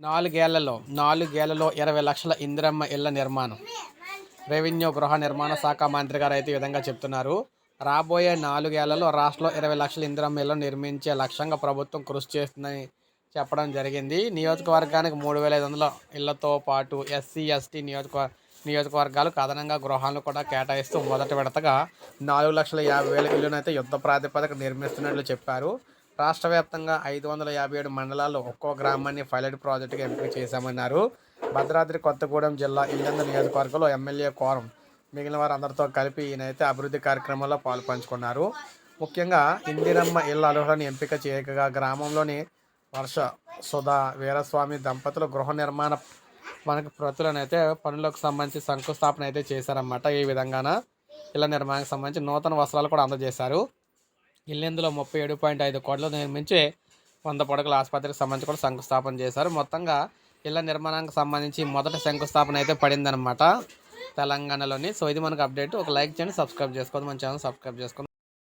నాలుగేళ్ళలో నాలుగేళ్ళలో ఇరవై లక్షల ఇందిరమ్మ ఇళ్ళ నిర్మాణం. రెవెన్యూ గృహ నిర్మాణ శాఖ మంత్రి గారు అయితే ఈ విధంగా చెప్తున్నారు. రాబోయే నాలుగేళ్ళలో రాష్ట్రంలో ఇరవై లక్షల ఇందిరమ్మ ఇళ్ళను నిర్మించే లక్ష్యంగా ప్రభుత్వం కృషి చేస్తుందని చెప్పడం జరిగింది. నియోజకవర్గానికి మూడు వేల ఐదు వందల ఇళ్ళతో పాటు ఎస్సీ ఎస్టీ నియోజకవర్గ నియోజకవర్గాలకు అదనంగా గృహాలను కూడా కేటాయిస్తూ మొదటి విడతగా నాలుగు లక్షల యాభై వేల ఇళ్ళను అయితే యుద్ధ ప్రాతిపదిక నిర్మిస్తున్నట్లు చెప్పారు. రాష్ట్ర వ్యాప్తంగా ఐదు వందల యాభై ఏడు మండలాల్లో ఒక్కో గ్రామాన్ని పైలట్ ప్రాజెక్టుగా ఎంపిక చేశామన్నారు. భద్రాద్రి కొత్తగూడెం జిల్లా ఇల్లంద నియోజకవర్గంలో ఎమ్మెల్యే కోరం మిగిలిన వారందరితో కలిపి ఈయనైతే అభివృద్ధి కార్యక్రమంలో పాల్పంచుకున్నారు. ముఖ్యంగా ఇందిరమ్మ ఇళ్ళ అర్హులను ఎంపిక చేయగా గ్రామంలోని వర్ష సుధా వీరస్వామి దంపతులు గృహ నిర్మాణ మనకు ప్రతులను అయితే పనులకు సంబంధించి శంకుస్థాపన అయితే చేశారన్నమాట. ఈ విధంగాన ఇళ్ళ నిర్మాణానికి సంబంధించి నూతన వస్త్రాలు కూడా అందజేశారు. ఇల్లెందులో ముప్పై ఏడు పాయింట్ ఐదు కోట్ల నిర్మించి వంద పడకల ఆసుపత్రికి సంబంధించి కూడా శంకుస్థాపన చేశారు. మొత్తంగా ఇళ్ళ నిర్మాణానికి సంబంధించి మొదటి శంకుస్థాపన అయితే పడిందనమాట తెలంగాణలోని. సో ఇది మనకు అప్డేట్ ఒక లైక్ చేయండి సబ్స్క్రైబ్ చేసుకోండి మన ఛానల్ సబ్స్క్రైబ్ చేసుకోండి.